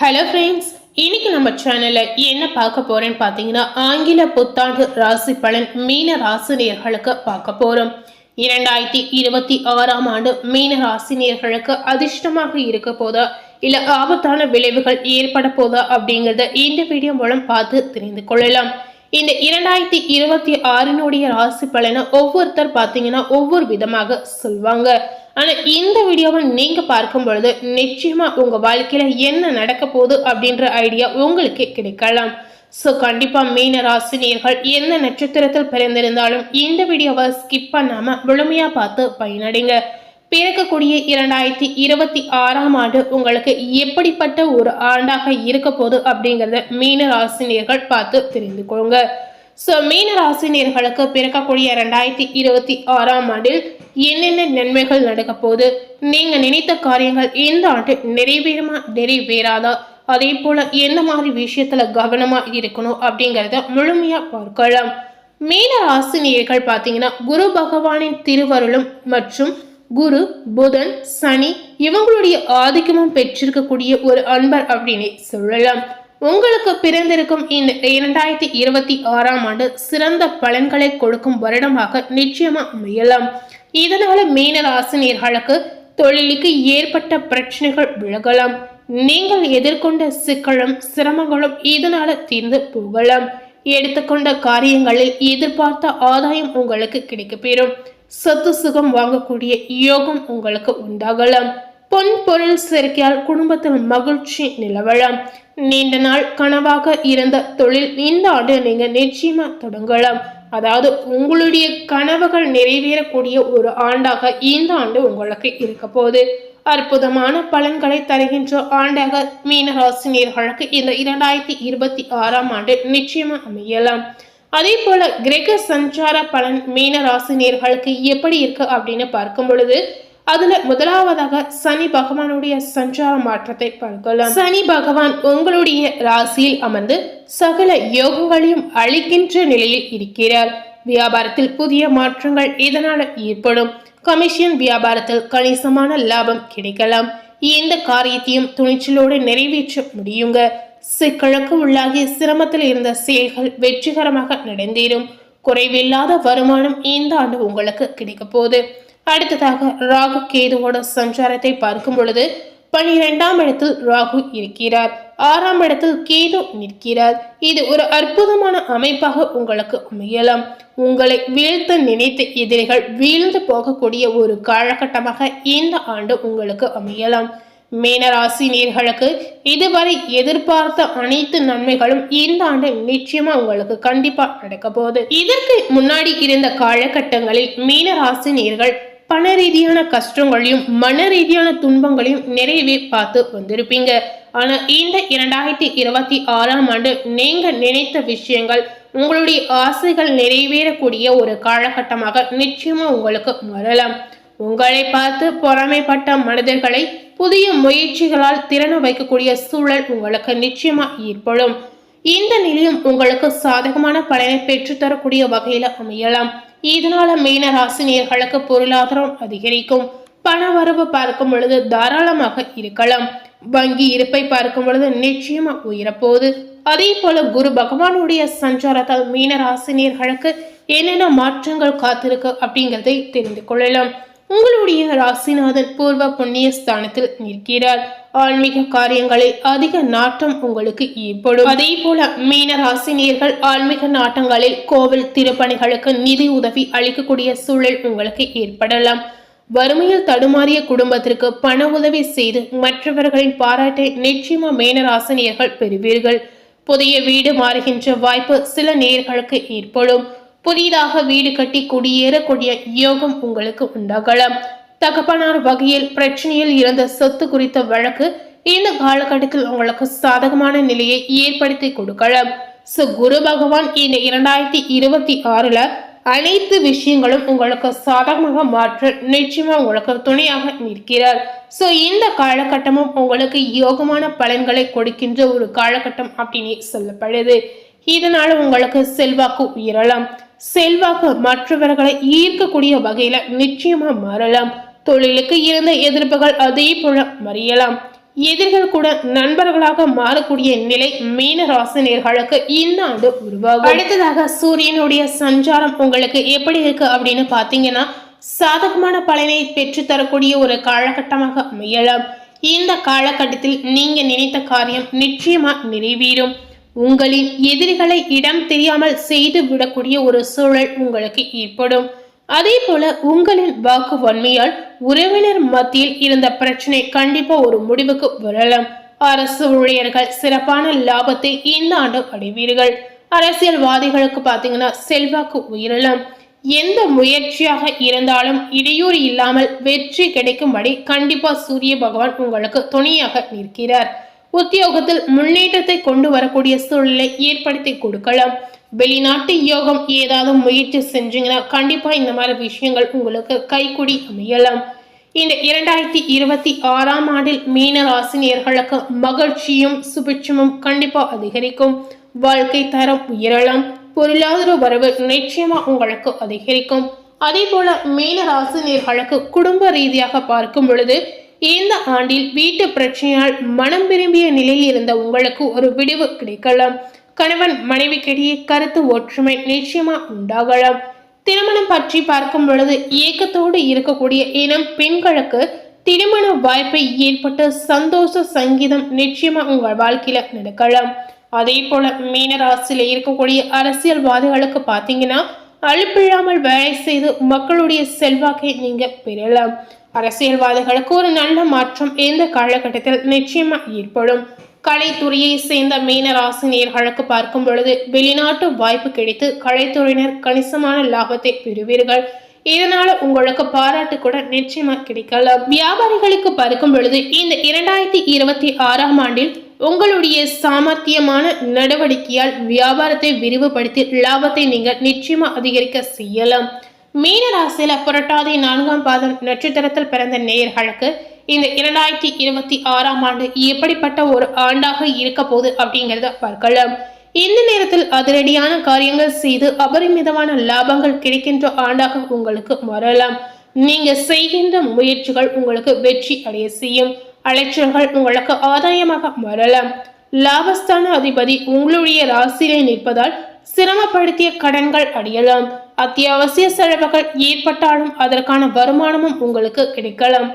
Hello friends இன்னைக்கு நம்ம சேனலில் என்ன பார்க்க போறேன்னு பார்த்தீங்கன்னா ஆங்கில புத்தாண்டு ராசி பலன் மீன ராசினியர்களுக்கு பார்க்க போகிறோம் இரண்டாயிரத்தி இருபத்தி ஆறாம் ஆண்டு மீன ராசினியர்களுக்கு அதிர்ஷ்டமாக இருக்க போதா இல்லை ஆபத்தான விளைவுகள் ஏற்பட போதா அப்படிங்கிறத இந்த வீடியோ மூலம் பார்த்து தெரிந்து கொள்ளலாம். இந்த இரண்டாயிரத்தி இருபத்தி ஆறினுடைய ராசி பலனை ஒவ்வொருத்தர் பார்த்தீங்கன்னா ஒவ்வொரு விதமாக சொல்வாங்க. ஆனால் இந்த வீடியோவை நீங்கள் பார்க்கும் பொழுது நிச்சயமாக உங்கள் வாழ்க்கையில் என்ன நடக்க போகுது அப்படின்ற ஐடியா உங்களுக்கு கிடைக்கலாம். ஸோ கண்டிப்பாக மீன ராசினியர்கள் எந்த நட்சத்திரத்தில் பிறந்திருந்தாலும் இந்த வீடியோவை ஸ்கிப் பண்ணாமல் முழுமையாக பார்த்து பயனடைங்க. பிறக்கக்கூடிய இரண்டாயிரத்தி இருபத்தி ஆறாம் ஆண்டு உங்களுக்கு எப்படிப்பட்ட ஒரு ஆண்டாக இருக்க போகுது அப்படிங்கிறத மீன ராசினியர்கள் பார்த்து தெரிந்து கொள்ளுங்கள் ஸோ மீன ராசினியர்களுக்கு பிறக்கக்கூடிய ரெண்டாயிரத்தி இருபத்தி ஆறாம் ஆண்டில் என்னென்ன நன்மைகள் நடக்க போது நீங்க நினைத்த காரியங்கள் இந்த ஆண்டு நிறைவேறுமா நிறைவேறாதா? அதே போல எந்த மாதிரி விஷயத்துல கவனமா இருக்கணும் அப்படிங்கிறத முழுமையா பார்க்கலாம். மீன ராசினியர்கள் பார்த்தீங்கன்னா குரு பகவானின் திருவருளும் மற்றும் குரு புதன் சனி இவங்களுடைய ஆதிக்கமும் பெற்றிருக்கக்கூடிய ஒரு அன்பர் அப்படின்னு சொல்லலாம். உங்களுக்கு பிறந்திருக்கும் இந்த இரண்டாயிரத்தி இருபத்தி ஆறாம் ஆண்டு சிறந்த பலன்களை கொடுக்கும் வருடமாக நிச்சயமா அமையலாம். இதனால மீன ராசினியர்களுக்கு தொழிலுக்கு ஏற்பட்ட பிரச்சனைகள் விலகலாம். நீங்கள் எதிர்கொண்ட சிக்கலும் சிரமங்களும் இதனால தீர்ந்து போகலாம். எடுத்துக்கொண்ட காரியங்களில் எதிர்பார்த்த ஆதாயம் உங்களுக்கு கிடைக்கப்பெறும். சொத்து சுகம் வாங்கக்கூடிய யோகம் உங்களுக்கு உண்டாகலாம். பொன் பொருள் சேர்க்கையால் குடும்பத்தில் மகிழ்ச்சி நிலவலாம். நீண்ட நாள் கனவாக இருந்த தொழில் இந்த ஆண்டு நீங்க நிச்சயமா தொடங்கலாம். அதாவது உங்களுடைய கனவுகள் நிறைவேறக்கூடிய ஒரு ஆண்டாக இந்த ஆண்டு உங்களுக்கு இருக்க போகுது. அற்புதமான பலன்களை தருகின்ற ஆண்டாக மீனராசினியர்களுக்கு இந்த இரண்டாயிரத்தி இருபத்தி ஆறாம் ஆண்டு நிச்சயமா அமையலாம். அதே போல கிரக சஞ்சார பலன் மீனராசினியர்களுக்கு எப்படி இருக்கு அப்படின்னு பார்க்கும் பொழுது அதுல முதலாவதாக சனி பகவானுடைய சஞ்சார மாற்றத்தை பார்க்கலாம். சனி பகவான் உங்களுடைய ராசியில் அமர்ந்து சகல யோகங்களையும் அளிக்கின்ற நிலையில் இருக்கிறார். வியாபாரத்தில் புதிய மாற்றங்கள் இதனால் ஏற்படும். கமிஷன் வியாபாரத்தில் கணிசமான லாபம் கிடைக்கலாம். எந்த காரியத்தையும் துணிச்சலோடு நிறைவேற்ற முடியுங்க. சிக்கலுக்கு உள்ளாகி சிரமத்தில் இருந்த செயல்கள் வெற்றிகரமாக நடந்தேறும். குறைவில்லாத வருமானம் இந்த ஆண்டு உங்களுக்கு கிடைக்க போகுது. அடுத்ததாக ராகு கேதுவோட சஞ்சாரத்தை பார்க்கும் பொழுது பனிரெண்டாம் இடத்தில் ராகு இருக்கிறார். ஆறாம் இடத்தில் கேது நிற்கிறார். இது ஒரு அற்புதமான அமைப்பாக உங்களுக்கு அமையலாம். உங்களை வீழ்த்த நினைத்த எதிரிகள் வீழ்ந்து போகக்கூடிய ஒரு காலகட்டமாக இந்த ஆண்டு உங்களுக்கு அமையலாம். மீனராசி நேர்களுக்கு இதுவரை எதிர்பார்த்த அனைத்து நன்மைகளும் இந்த ஆண்டு நிச்சயமா உங்களுக்கு கண்டிப்பா நடக்க போகுது. இதற்கு முன்னாடி இருந்த காலகட்டங்களில் மீனராசி நேர்கள் பண ரீதியான கஷ்டங்களையும் மன ரீதியான துன்பங்களையும் நிறையவே பார்த்து வந்திருப்பீங்க. ஆனால் இந்த இரண்டாயிரத்தி இருபத்தி ஆறாம் ஆண்டு நீங்கள் நினைத்த விஷயங்கள் உங்களுடைய ஆசைகள் நிறைவேறக்கூடிய ஒரு காலகட்டமாக நிச்சயமாக உங்களுக்கு வரலாம் உங்களை பார்த்து பொறாமைப்பட்ட மனிதர்களை புதிய முயற்சிகளால் திறன வைக்கக்கூடிய சூழல் உங்களுக்கு நிச்சயமாக ஏற்படும். இந்த நிலையும் உங்களுக்கு சாதகமான பலனை பெற்றுத்தரக்கூடிய வகையில் அமையலாம். இதனால மீன ராசினியர்களுக்கு பொருளாதாரம் அதிகரிக்கும். பண வரவு பார்க்கும் பொழுது தாராளமாக இருக்கலாம். வங்கி இருப்பை பார்க்கும் பொழுது நிச்சயமா உயரப்போகுது. அதே போல குரு பகவானுடைய சஞ்சாரத்தால் மீன ராசினியர்களுக்கு என்னென்ன மாற்றங்கள் காத்திருக்கு அப்படிங்கிறதை தெரிந்து கொள்ளலாம். உங்களுடைய ராசிநாதன் பூர்வ புண்ணிய ஸ்தானத்தில் நிற்கிறார். ஆன்மீக காரியங்களில் அதிக நாட்டம் உங்களுக்கு ஏற்படும். அதே போல மீன ராசினியர்கள் ஆன்மீக நாட்டங்களில் கோவில் திருப்பணிகளுக்கு நிதி உதவி அளிக்கக்கூடிய சூழல் உங்களுக்கு ஏற்படலாம். வறுமையில் தடுமாறிய குடும்பத்திற்கு பண உதவி செய்து மற்றவர்களின் பாராட்டை நிச்சயமா மேனராசினியர்கள் பெறுவீர்கள். புதிய வீடு மாறுகின்ற வாய்ப்பு சில நேர்களுக்கு ஏற்படும். புதிதாக வீடு கட்டி குடியேறக்கூடிய யோகம் உங்களுக்கு உண்டாகலாம். தகப்பனார் வகையில் பிரச்சனையில் இருந்த சொத்து குறித்த வழக்கு இந்த காலகட்டத்தில் உங்களுக்கு சாதகமான நிலையை ஏற்படுத்தி கொடுக்கலாம். சோ குரு பகவான் இந்த இரண்டாயிரத்தி இருபத்தி ஆறுல அனைத்து விஷயங்களும் உங்களுக்கு சாதகமாக மாற்ற நிச்சயமா உங்களுக்கு துணையாக நிற்கிறார். சோ இந்த காலகட்டமும் உங்களுக்கு யோகமான பலன்களை கொடுக்கின்ற ஒரு காலகட்டம் அப்படின்னு சொல்லப்படுது. இதனால உங்களுக்கு செல்வாக்கு உயரலாம். செல்வாக்கு மற்றவர்களை ஈர்க்கக்கூடிய வகையில நிச்சயமா மாறலாம். தொழிலுக்கு இருந்த எதிர்ப்புகள் அதே போல மறியலாம். எதிர்கள் கூட நண்பர்களாக மாறக்கூடிய நிலை மீன ராசினியர்களுக்கு இந்த ஆண்டு உருவாகும். அடுத்ததாக சூரியனுடைய சஞ்சாரம் உங்களுக்கு எப்படி இருக்கு அப்படின்னு பாத்தீங்கன்னா சாதகமான பலனை பெற்று தரக்கூடிய ஒரு காலகட்டமாக அமையலாம். இந்த காலகட்டத்தில் நீங்க நினைத்த காரியம் நிச்சயமா நிறைவேறும். உங்களின் எதிரிகளை இடம் தெரியாமல் செய்து விடக்கூடிய ஒரு சூழல் உங்களுக்கு ஏற்படும். அதே போல உங்களின் வாக்கு வன்மையால் உறவினர் மத்தியில் இருந்த பிரச்சனை கண்டிப்பா ஒரு முடிவுக்கு வரலாம். அரசு ஊழியர்கள் சிறப்பான லாபத்தை இந்த ஆண்டு அடைவீர்கள். அரசியல்வாதிகளுக்கு பாத்தீங்கன்னா செல்வாக்கு உயரலாம். எந்த முயற்சியாக இருந்தாலும் இடையூறு இல்லாமல் வெற்றி கிடைக்கும்படி கண்டிப்பா சூரிய பகவான் உங்களுக்கு துணையாக நிற்கிறார். உத்தியோகத்தில் முன்னேற்றத்தை கொண்டு வரக்கூடிய சூழலை ஏற்படுத்தி கொடுக்கலாம். வெளிநாட்டு யோகம் ஏதாவது முயற்சி செஞ்சீங்கன்னா கண்டிப்பா இந்த மாதிரி விஷயங்கள் உங்களுக்கு கைக்குடி அமையலாம். இந்த இரண்டாயிரத்தி இருபத்தி ஆறாம் ஆண்டில் மீன ராசினியர்களுக்கு மகிழ்ச்சியும் சுபிட்சமும் கண்டிப்பா அதிகரிக்கும். வாழ்க்கை தரம் உயரலாம். பொருளாதார வரவு நிச்சயமா உங்களுக்கு அதிகரிக்கும். அதே போல மீன ராசினியர்களுக்கு குடும்ப ரீதியாக பார்க்கும் பொழுது இந்த ஆண்டில் வீட்டு பிரச்சனையால் மனம் விரும்பிய நிலையில் இருந்த உங்களுக்கு ஒரு விடிவு கிடைக்கலாம். கணவன் மனைவிக்கிடையே கருத்து ஒற்றுமை நிச்சயமா உண்டாகலாம். திருமணம் பற்றி பார்க்கும் பொழுது ஏக்கத்தோடு இருக்கக்கூடிய இனம் பெண்களுக்கு திருமண வாய்ப்பை ஏற்பட்டு சந்தோஷ சங்கீதம் நிச்சயமா உங்கள் வாழ்க்கையில நடக்கலாம். அதே போல மீனராசியில இருக்கக்கூடிய அரசியல்வாதிகளுக்கு பார்த்தீங்கன்னா அழுப்பில்லாமல் வேலை செய்து மக்களுடைய செல்வாக்கை நீங்க பெறலாம். அரசியல்வாதிகளுக்கு ஒரு நல்ல மாற்றம் இந்த காலகட்டத்தில் நிச்சயமா ஏற்படும். கலைத்துறையை சேர்ந்த மீன ராசினியர்களுக்கு பார்க்கும் பொழுது வெளிநாட்டு வாய்ப்பு கிடைத்து கலைத்துறையினர் கணிசமான லாபத்தை பெறுவீர்கள். இதனால உங்களுக்கு பாராட்டு கூட நிச்சயமா கிடைக்கலாம். வியாபாரிகளுக்கு பார்க்கும் பொழுது இந்த இரண்டாயிரத்தி இருபத்தி ஆறாம் ஆண்டில் உங்களுடைய சாமர்த்தியமான நடவடிக்கையால் வியாபாரத்தை விரிவுபடுத்தி லாபத்தை நீங்கள் நிச்சயமா அதிகரிக்க செய்யலாம். மீனராசியில புரட்டாதி நான்காம் பாதம் நட்சத்திரத்தில் பிறந்த நேயர்களுக்கு இந்த இரண்டாயிரத்தி இருபத்தி ஆறாம் ஆண்டு எப்படிப்பட்ட ஒரு ஆண்டாக இருக்க போகுது அப்படிங்கிறத பார்க்கலாம். இந்த நேரத்தில் அதிரடியான காரியங்கள் செய்து அபரிமிதமான லாபங்கள் கிடைக்கின்ற ஆண்டாக உங்களுக்கு வரலாம் நீங்க செய்கின்ற முயற்சிகள் உங்களுக்கு வெற்றி அடைய செய்யும். அலைச்சல்கள் உங்களுக்கு ஆதாயமாக வரலாம் லாபஸ்தான அதிபதி உங்களுடைய ராசியிலே நிற்பதால் சிரமப்படுத்திய கடன்கள் அடையலாம். அத்தியாவசிய செலவுகள் ஏற்பட்டாலும் அதற்கான வருமானமும் உங்களுக்கு கிடைக்கலாம்.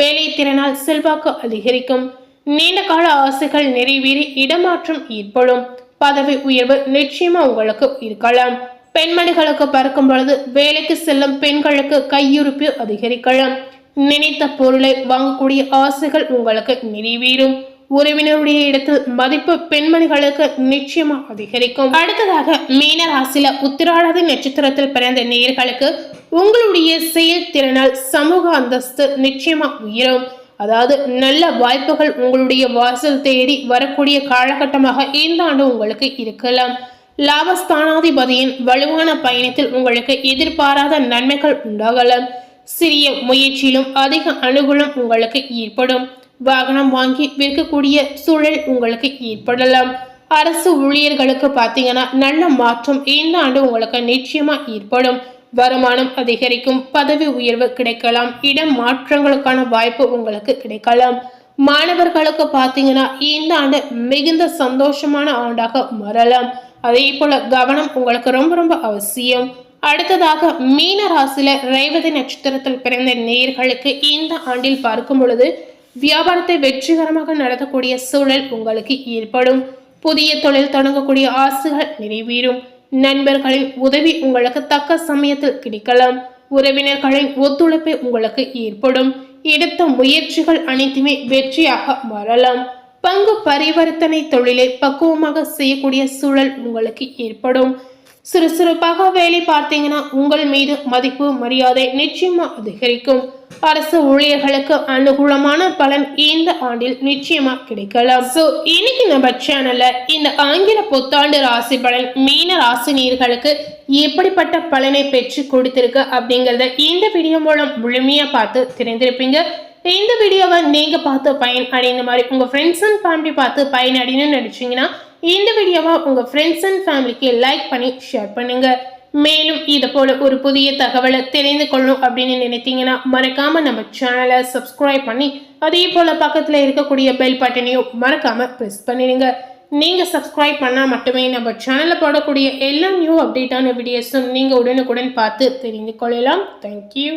வேலை திறனால் செல்வாக்கு அதிகரிக்கும். நீண்ட கால ஆசைகள் நிறைவேறி இடமாற்றம் ஏற்படும். பதவி உயர்வு நிச்சயமா உங்களுக்கு இருக்கலாம். பெண்மணிகளுக்கு பறக்கும் பொழுது வேலைக்கு செல்லும் பெண்களுக்கு கையிருப்பு அதிகரிக்கலாம். நினைத்த பொருளை வாங்கக்கூடிய ஆசைகள் உங்களுக்கு நிறைவேறும் உறவினருடைய இடத்தில் மதிப்பு பெண்மணிகளுக்கு நிச்சயமா அதிகரிக்கும். அடுத்ததாக மீன ராசியில உத்திராடாதி நட்சத்திரத்தில் பிறந்த நேர்களுக்கு உங்களுடைய செயல்திறனால் சமூக அந்தஸ்து நிச்சயமா உயரும். அதாவது நல்ல வாய்ப்புகள் உங்களுடைய வாசல் தேடி வரக்கூடிய காலகட்டமாக இந்த ஆண்டு உங்களுக்கு இருக்கலாம். லாபஸ்தானாதிபதியின் வலுவான பயணத்தில் உங்களுக்கு எதிர்பாராத நன்மைகள் உண்டாகலாம். சிறிய முயற்சியிலும் அதிக அனுகூலம் உங்களுக்கு ஏற்படும். வாகனம் வாங்கி விற்கக்கூடிய சூழல் உங்களுக்கு ஏற்படலாம். அரசு ஊழியர்களுக்கு பார்த்தீங்கன்னா நல்ல மாற்றம் இந்த ஆண்டு உங்களுக்கு நிச்சயமா ஏற்படும். வருமானம் அதிகரிக்கும் பதவி உயர்வு கிடைக்கலாம் இடம் மாற்றங்களுக்கான வாய்ப்பு உங்களுக்கு கிடைக்கலாம். மாணவர்களுக்கு பார்த்தீங்கன்னா இந்த ஆண்டு மிகுந்த சந்தோஷமான ஆண்டாக மாறலாம். அதே போல கவனம் உங்களுக்கு ரொம்ப ரொம்ப அவசியம். அடுத்ததாக மீன ராசியில ரேவதி நட்சத்திரத்தில் பிறந்த நேயர்களுக்கு இந்த ஆண்டில் பார்க்கும் பொழுது வியாபாரத்தை வெற்றிகரமாக நடத்தக்கூடிய சூழல் உங்களுக்கு ஏற்படும். புதிய தொழில் தொடங்கக்கூடிய ஆசைகள் நிறைவேறும். நண்பர்களின் உதவி உங்களுக்கு தக்க சமயத்தில் கிடைக்கலாம். உறவினர்களின் ஒத்துழைப்பு உங்களுக்கு ஏற்படும். எடுத்த முயற்சிகள் அனைத்துமே வெற்றியாக வரலாம் பங்கு பரிவர்த்தனை தொழிலை பக்குவமாக செய்யக்கூடிய சூழல் உங்களுக்கு ஏற்படும். சுறுசுறுப்பாக வேலை பார்த்தீங்கன்னா உங்கள் மீது மதிப்பு மரியாதை நிச்சயமா அதிகரிக்கும். அரசு ஊழியர்களுக்கு அனுகூலமான பலன் இந்த ஆண்டில் நிச்சயமா கிடைக்கலாம். சோ இன்னைக்கு நம்ம சேனல்ல இந்த ஆங்கில புத்தாண்டு ராசி பலன் மீன ராசி நீர்களுக்கு எப்படிப்பட்ட பலனை பெற்று கொடுத்திருக்கு அப்படிங்கறத இந்த வீடியோ மூலம் முழுமையா பார்த்து தெரிந்திருப்பீங்க. இந்த வீடியோவை நீங்க பார்த்து பயன் அடைந்த மாதிரி உங்க ஃப்ரெண்ட்ஸ் அண்ட் ஃபேமிலி பார்த்து பயன் அடையணும்னு நினைச்சீங்கன்னா இந்த வீடியோவை உங்கள் ஃப்ரெண்ட்ஸ் அண்ட் ஃபேமிலிக்கு லைக் பண்ணி ஷேர் பண்ணுங்கள் மேலும் இது போல் ஒரு புதிய தகவலை தெரிந்து கொள்ளணும் அப்படின்னு நினைத்தீங்கன்னா மறக்காமல் நம்ம சேனலை சப்ஸ்கிரைப் பண்ணி அதே போல் பக்கத்தில் இருக்கக்கூடிய பெல் பட்டனையும் மறக்காமல் ப்ரெஸ் பண்ணிடுங்க. நீங்கள் சப்ஸ்கிரைப் பண்ணால் மட்டுமே நம்ம சேனலில் போடக்கூடிய எல்லா நியூ அப்டேட்டான வீடியோஸும் நீங்கள் உடனுக்குடன் பார்த்து தெரிந்து கொள்ளலாம். தேங்க்யூ